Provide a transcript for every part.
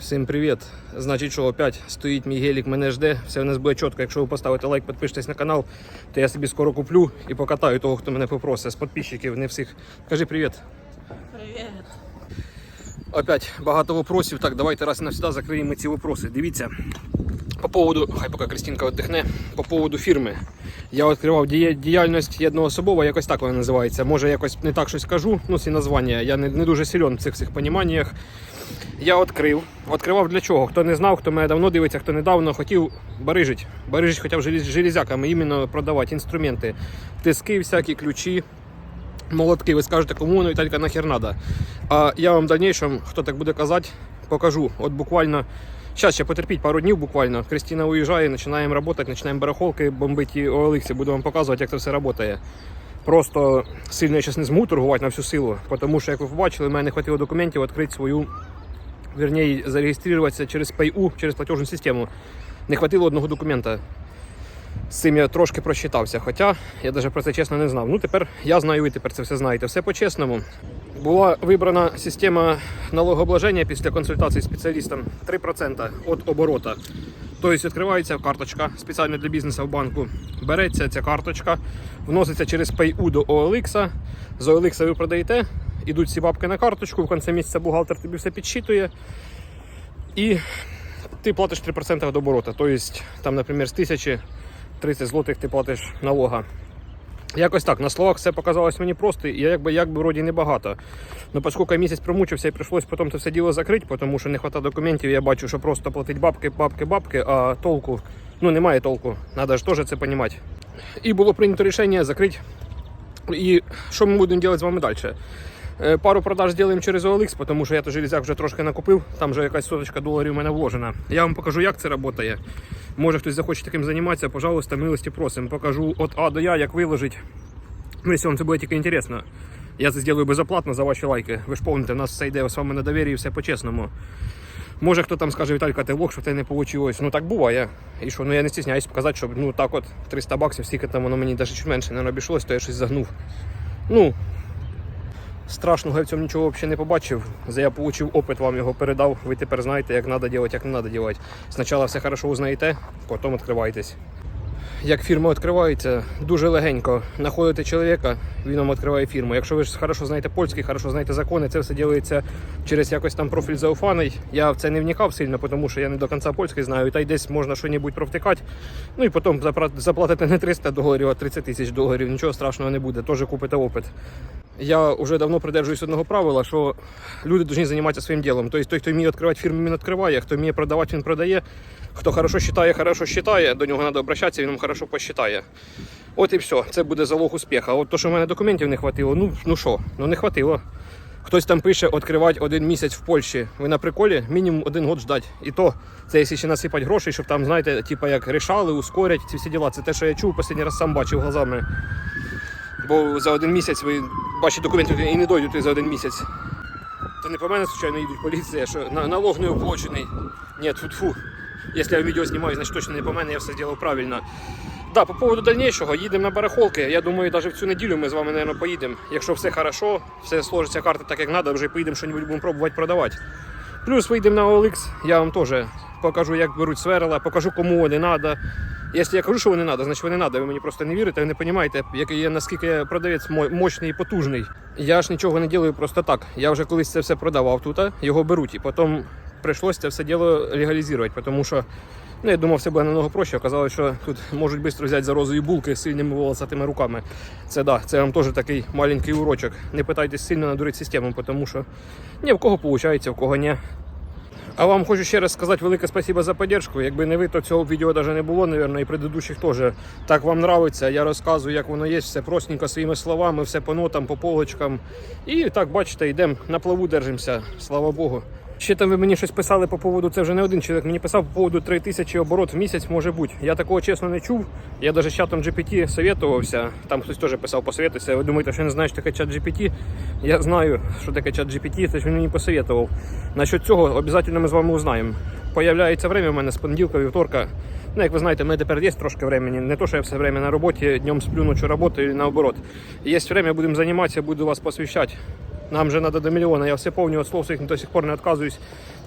Всім привіт! Значить, що опять стоїть мій гелік, мене жде. Все в нас буде чітко. Якщо ви поставите лайк, підпишетесь на канал, то я собі скоро куплю і покатаю того, хто мене попросить. З підписчиків, не всіх. Кажи привіт. Привіт. Опять багато вопросів. Так, давайте раз і навсегда закриємо ці вопроси. Дивіться. По поводу, хай поки Кристинка віддихне, по поводу фірми. Я відкривав діяльність jednoособова, якось так вона називається. Може, якось не так щось кажу, ну ці названня. Я не, не дуже силен в цих всіх поніманнях. Я відкрив. Відкривав для чого? Хто не знав, хто мене давно дивиться, хто недавно хотів барижить. Барижить б железяками, іменно продавати інструменти, тиски, всякі ключі, молотки. Ви скажете, кому воно Віталька нахер надо. А я вам в дальнейшем, хто так буде казати, покажу. От буквально. Зараз ще потерпіть пару днів буквально. Кристина уїжджає, починаємо працювати, починаємо барахолки бомбити OLX, буду вам показувати, як це все працює. Просто сильно я зараз не зможу торгувати на всю силу, тому що, як ви побачили, в мене не хватило документів відкрити свою, вірніше, зареєструватися через PayU, через платежну систему. Не хватило одного документа. З цим я трошки прочитався, хоча я навіть про це чесно не знав. Ну тепер я знаю, ви тепер це все знаєте. Все по-чесному. Була вибрана система налогообложення після консультації з спеціалістом 3% від оборота. Тобто відкривається карточка спеціально для бізнесу в банку. Береться ця карточка, вноситься через PayU до OLX. З OLX ви продаєте, ідуть ці бабки на карточку, в кінці місяця бухгалтер тобі все підсчитує. І ти платиш 3% від оборота. Тобто, там, наприклад, з 1000 30 злотих ти платиш налога. Якось так, на словах все показалось мені просто, і якби якби вроді небагато. Ну, оскільки я місяць промучився і прийшлось потім це все діло закрити, тому що не вистачає документів, я бачу, що просто платить бабки, бабки, бабки, а толку, ну немає толку. Треба ж теж це розуміти. І було прийнято рішення закрити. І що ми будемо робити з вами далі? Е, Пару продаж зробимо через OLX, тому що я то железяк вже трошки накупив, там вже якась соточка доларів у мене вложена. Я вам покажу, як це працює. Може хтось захоче таким займатися, пожалуйста, милості просимо. Покажу від А до Я, як виложить. Ну, якщо вам це буде тільки інтересно. Я це зроблю безоплатно за ваші лайки. Ви ж помните, у нас все йде з вами на довір'ї, все по-чесному. Може хто там скаже, Віталька, ти лох, що в тебе не вийшло. Ну так буває. І що, ну я не стісняюсь показати, що ну так от 300 баксів, стільки там воно мені навіть менше не обійшлось, то я щось загнув. Ну, страшного я в цьому нічого взагалі не побачив. За я отримав опит, вам його передав. Ви тепер знаєте, як треба робити, як не треба робити. Спочатку все хорошо узнаєте, потім відкривайтесь. Як фірма відкривається, дуже легенько знаходите чоловіка, він вам відкриває фірму. Якщо ви хорошо знаєте польський, хорошо знаєте закони, це все робиться через якось там профіль зауфаний. Я в це не вникав сильно, тому що я не до кінця польський знаю, та й десь можна щось провтикати. Ну і потім заплатите не 300 доларів, а 30 тисяч доларів. Нічого страшного не буде, теж купите опит. Я вже давно придержуюсь одного правила, що люди повинні займатися своїм ділом. Тобто той, хто вміє відкривати фірму, він відкриває, хто вміє продавати, він продає. Хто хорошо вважає, хорошо вважає, до нього треба обращатися, він хорошо посчитає. От і все, це буде залог успіху. А от то, що в мене документів не хватило, ну ну що, ну не хватило. Хтось там пише відкривати один місяць в Польщі. Ви на приколі мінімум один год ждать. І то це якщо ще насипати грошей, щоб там, знаєте, типа як рішали, ускорять ці всі діла. Це те, що я чув, останній раз сам бачив глазами. Бо за один місяць ви ваші документи і не дойдуть за один місяць. То не по мене, звичайно, їдуть поліція, що налог не оплачений. Ні, тут фу. Якщо я відео знімаю, значить точно не по мене, я все зробив правильно. Да, по поводу дальнейшого, їдемо на барахолки. Я думаю, навіть в цю неділю ми з вами, мабуть, поїдемо. Якщо все хорошо, все сложиться карта так, як треба, вже поїдемо щось будемо пробувати продавати. Плюс вийдемо на OLX, я вам теж покажу, як беруть сверла, покажу, кому вони треба. Якщо я кажу, що вони треба, значить вони треба. Ви мені просто не вірите, ви не розумієте, який я, наскільки продавець мощний і потужний. Я ж нічого не роблю просто так. Я вже колись це все продавав тут, його беруть, і потім прийшлося це все діло легалізувати, тому що ну, я думав, все буде намного проще. Оказалось, що тут можуть швидко взяти за розою булки з сильними волосатими руками. Це да, це вам теж такий маленький урочок. Не питайтесь сильно надурити систему, тому що ні в кого виходить, в кого ні. А вам хочу ще раз сказати велике спасибо за підтримку. Якби не ви, то цього відео навіть не було, мабуть, і предыдущих теж. Так вам нравиться, я розказую, як воно є, все простенько своїми словами, все по нотам, по полочкам. І так, бачите, йдемо на плаву держимося, слава Богу. Ще там ви мені щось писали по поводу, це вже не один чоловік мені писав по поводу 3 тисячі оборот в місяць може бути. Я такого чесно не чув. Я навіть з чатом GPT советувався. Там хтось теж писав посоветуйся. Ви думаєте, що я не знаю, що таке чат GPT? Я знаю, що таке чат GPT, це він мені посоветував. Насчет цього обов'язково ми з вами узнаємо. Появляється время у мене з понеділка, вівторка. Ну, як ви знаєте, в мене тепер є трошки времени. Не то, що я все время на роботі, днем сплю, ночі працюю, наоборот. Є время, будемо займатися, буду вас посвящати. Нам же треба до мільйона. Я все повню від слов своїх до сих пор не відказуюсь.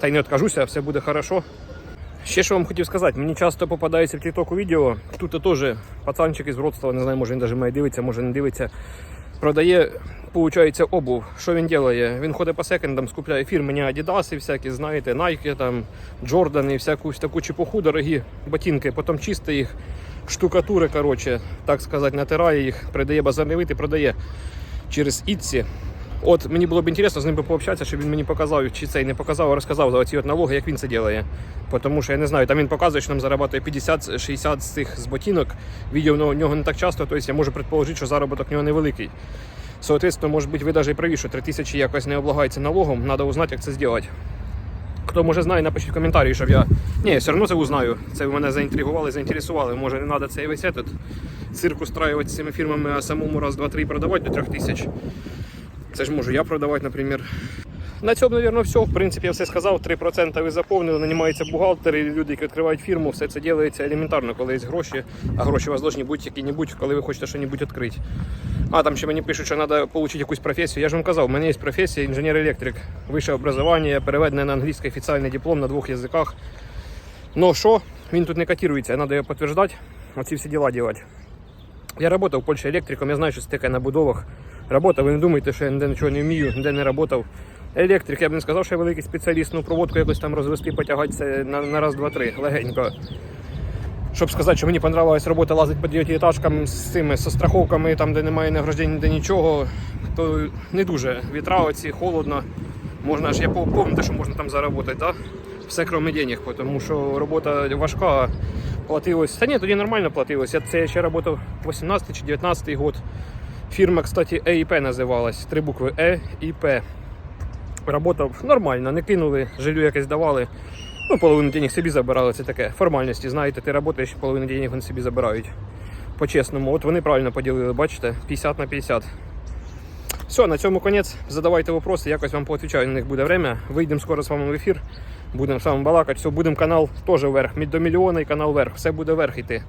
Та й не відкажуся, все буде хорошо. Ще що вам хотів сказати, мені часто попадається в TikTok відео. Тут теж пацанчик із Вроцлава, не знаю, може він навіть має дивиться, може не дивиться. Продає, виходить, обув. Що він робить? Він ходить по секондам, скупляє фірмені Adidas, всякі, знаєте, Nike, там, Jordan і всяку таку чепуху, дорогі ботинки, потім чистить їх, штукатури, коротше, так сказати, натирає їх, передає базарний вид і продає через Ітсі. От мені було б інтересно з ним пообщатися, щоб він мені показав, чи цей не показав, а розказав за оці от налоги, як він це робить. Тому що я не знаю, там він показує, що нам зарабатує 50-60 з цих з ботинок. Відео у нього не так часто, тобто я можу предположити, що заробіток у нього невеликий. Соответственно, може бути, ви навіть праві, що 3000 якось не облагається налогом, треба узнати, як це зробити. Хто може знає, напишіть в коментарі, щоб я. Ні, все одно це узнаю. Це ви мене заінтригували, заінтересували. Може не треба цей весь этот цирк устраивати з цими фірмами, а самому раз, два, три продавати до 3000. Це ж можу я продавати, наприклад. На цьому, мабуть, все. В принципі, я все сказав. 3% ви заповнили, нанімаються бухгалтери, люди, які відкривають фірму. Все це робиться елементарно, коли є гроші, а гроші у вас повинні бути які-небудь, коли ви хочете щось відкрити. А там ще мені пишуть, що треба отримати якусь професію. Я ж вам казав, у мене є професія інженер-електрик, вище образування, переведене на англійський офіційний диплом на двох язиках. Ну що, він тут не котирується, треба його підтверджувати, оці всі діла робити. Я працював в Польщі електриком, я знаю, що це таке на будовах. Работав, ви не думайте, що я ніде нічого не вмію, ніде не працював. Електрик, я б не сказав, що я великий спеціаліст, ну проводку якось там розвести, потягати це на, на раз, два, три, легенько. Щоб сказати, що мені понравилась робота лазити по дев'ятиэтажкам з цими з страховками, там, де немає награждень, ніде нічого, то не дуже. Вітра оці, холодно. Можна ж, я пам'ятаю, що можна там заробити, да? все крім денег, тому що робота важка, платилось. Та ні, тоді нормально платилось. Я це ще працював 18 чи 19 год. Фірма, кстати, ЕІП називалась. Три букви Е і П. Работав нормально, не кинули, жилю якесь давали. Ну, половину денег собі забирали, це таке формальності. Знаєте, ти працюєш, половину денег вони собі забирають. По-чесному, от вони правильно поділили, бачите, 50 на 50. Все, на цьому конець. Задавайте вопроси, якось вам поотвічаю, на них буде время. Вийдемо скоро з вами в ефір. Будемо вами балакати. Все, будемо канал теж вверх. До мільйона і канал вверх. Все буде вверх йти.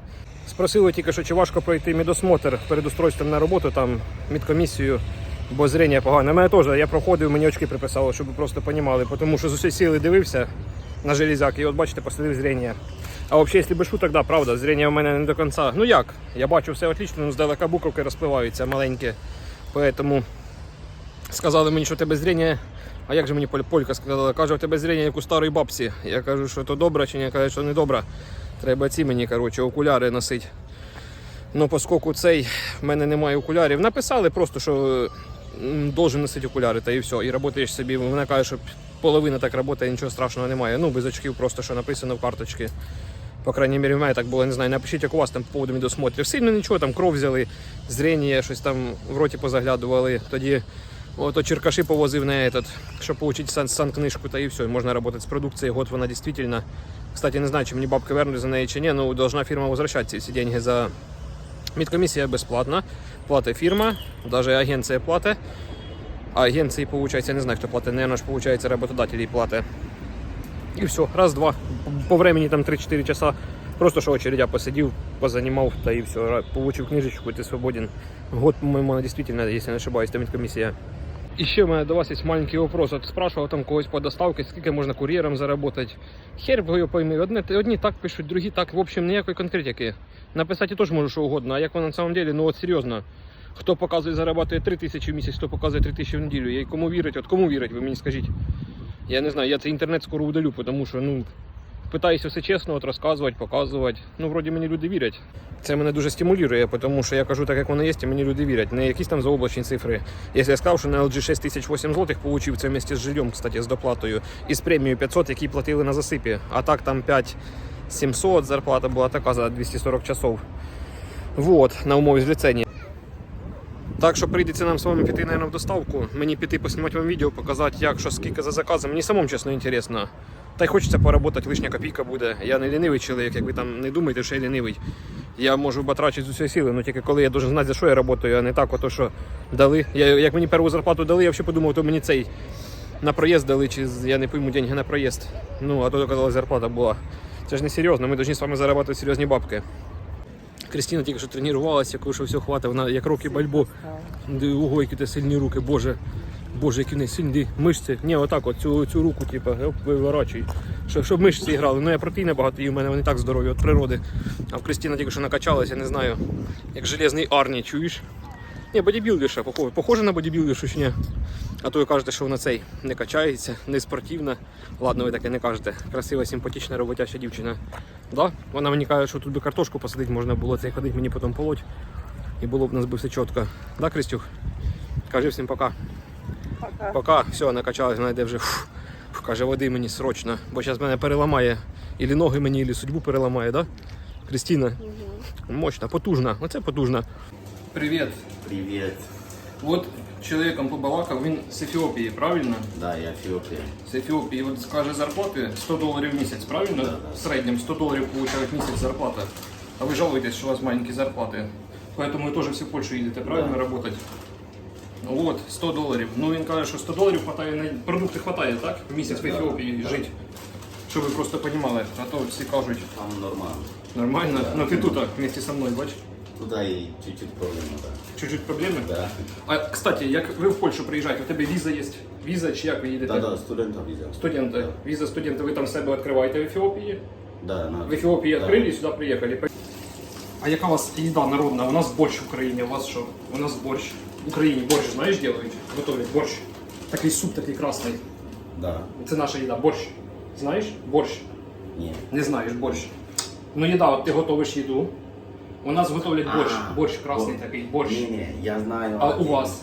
Спросили тільки, що чи важко пройти медосмотр перед устройством на роботу, там медкомісію, бо зрення погане. У мене теж я проходив, мені очки приписали, щоб ви просто розуміли, тому що з усієї сили дивився на железяк, і от бачите, послідив зрення. А взагалі, якщо без шуток, да, правда, зрення у мене не до кінця. Ну як? Я бачу все отлично, ну здалека буковки розпливаються маленькі. Поэтому сказали мені, що тебе зрення. А як же мені поль- полька сказала? Каже, у тебе зрення як у старої бабці. Я кажу, що то добре чи ні, каже, що не добре. Треба ці мені коротше, окуляри носити. Ну, поскольку цей в мене немає окулярів, написали просто, що должен носити окуляри, та і все. І працюєш собі. Вона каже, що половина так працює, нічого страшного немає. Ну, без очків, просто що написано в карточці. По крайній мірі, в мене так було, не знаю. Напишіть, як у вас там по поводу медосмотрів. Сильно нічого, там кров взяли, зрення, щось там в роті позаглядували. Тоді ото черкаши повозив на этот, щоб отримати сан, санкнижку, та і все. Можна працювати з продукцією. Год вона дійсно. Кстати, не знаю, чи мені бабки вернуть за неї чи ні, ну должна фірма возвращати ці деньги за медкомісія безплатна. Платить фірма, навіть агенція платить. А агенції, виходить, не знаю, хто платить, наверное, ж, виходить, работодатель їй платить. І все, раз-два. По времени там 3-4 часа. Просто що очередя посидів, позанімав, та і все. Получив книжечку, ти свободен. Год, по-моєму, дійсно, якщо не ошибаюсь, там медкомісія. І ще у мене до вас є маленький вопрос. От спрашивав там когось по доставці, скільки можна кур'єром заробити. Хер його пойми. Одні, одні так пишуть, другі так. В общем, ніякої конкретики. Написати теж можу що угодно, а як воно на самом деле, ну от серйозно. Хто показує зарабатує 3 тисячі в місяць, хто показує 3 тисячі в неділю. І кому вірить, от кому вірить, ви мені скажіть. Я не знаю, я цей інтернет скоро удалю, тому що ну, питаюся все чесно от розказувати, показувати. Ну, вроді мені люди вірять. Це мене дуже стимулює, тому що я кажу так, як воно є, і мені люди вірять. Не якісь там заоблачні цифри. Якщо я сказав, що на LG 6008 злотих получив це вместе з жильем, кстати, з доплатою, і з премією 500, які платили на засипі. А так там 5700 зарплата була така за 240 часов. Вот, на умові з ліцензії. Так що прийдеться нам з вами піти, наверное, в доставку. Мені піти поснімати вам відео, показати, як, що, скільки за заказом. Мені самому чесно інтересно. Та й хочеться поработати, лишня копійка буде. Я не лінивий чоловік, як ви там не думаєте, що я лінивий. Я можу батрачити з усієї сили, але тільки коли я должен знати, за що я працюю, а не так, ото що дали. Я, як мені першу зарплату дали, я взагалі подумав, то мені цей на проїзд дали, чи я не пойму деньги на проїзд. Ну, а то оказалось зарплата була. Це ж не серйозно, ми повинні з вами заробляти серйозні бабки. Крістіна тільки що тренувалася, коли що все хватить, вона як роки бальбо. Ого, які ти сильні руки, боже. Боже, які в неї сильні мишці. Ні, отак, от цю, цю руку, типу, виворачуй. Щоб, щоб мишці грали. Ну я протеїни багато і в мене вони так здорові від природи. А в Кристіна тільки що накачалася, я не знаю, як железний Арні, чуєш? Ні, бодібілдерша, похоже. Похоже на бодібілдершу чи ні? А то ви кажете, що вона цей не качається, не спортивна. Ладно, ви таке не кажете. Красива, симпатична, роботяща дівчина. Да? Вона мені каже, що тут би картошку посадити можна було, цей ходить мені потім полоть. І було б у нас би все чітко. Да, Кристюх? Кажи всім пока. Пока. Пока, все, накачалась, вона йде вже. Фух, фух, каже, води мені срочно, бо зараз мене переламає. Ілі ноги мені, ілі судьбу переламає, да? Кристина? Мощна, потужна. Оце потужна. Привіт. Привет. От чоловіком побалакав, він з Ефіопії, правильно? Да, я Эфиопия. З Ефіопії, от скаже зарплати 100 доларів в місяць, правильно? Да, да. В середньому 100 доларів получають в місяць зарплата. А ви жалуєтесь, що у вас маленькі зарплати. Поэтому ви теж всі в Польщу їдете, правильно, Да. работать? Ну от, 100 доларів. Ну він каже, що 100 доларів хватає на продукти хватає, так? В місяць в Да, Ефіопії да. жити. Щоб ви просто розуміли, а то всі кажуть, Там нормально. нормально. Да. Ну ти тут вместе со мною, бач? Туда и чуть-чуть проблема, да. Чуть-чуть проблеми. Да. А кстати, як ви в Польщу приїжджаєте, у тебе віза є? Віза чи як ви їдете? Да, да, студента виза. Студенти. Віза студента ви там себе відкриваєте в Ефіопії? Да, на... В Ефіопії да. відкрили і сюди приїхали. А яка у вас їда народна? У нас борщ в Україні, у вас що? У нас борщ. В Україні борщ, знаєш, делають? Готовлять борщ. Такий суп такий красний. Да. Це наша їда. Борщ. Знаєш? Борщ. Не. Не знаєш борщ. Ну їда, от ти готовиш їду. У нас готовлять борщ. А, борщ красний бо- такий, борщ. Не, не, я знаю А у один. вас?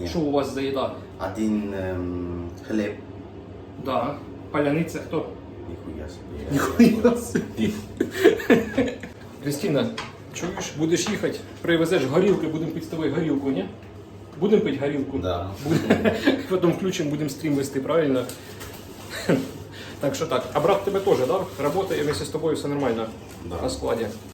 Не. Що у вас за їда? Один эм, хлеб. Да. Паляниця хто? Нихуя себе. Кристина, чуєш, будеш їхати, привезеш горілки, будемо пити з тобою горілку, ні? Будемо пити горілку? Да. Потім включимо, будемо стрім вести, правильно? Так що так. А брат тебе теж, да? Работає вместе з тобою все нормально Да. на складі.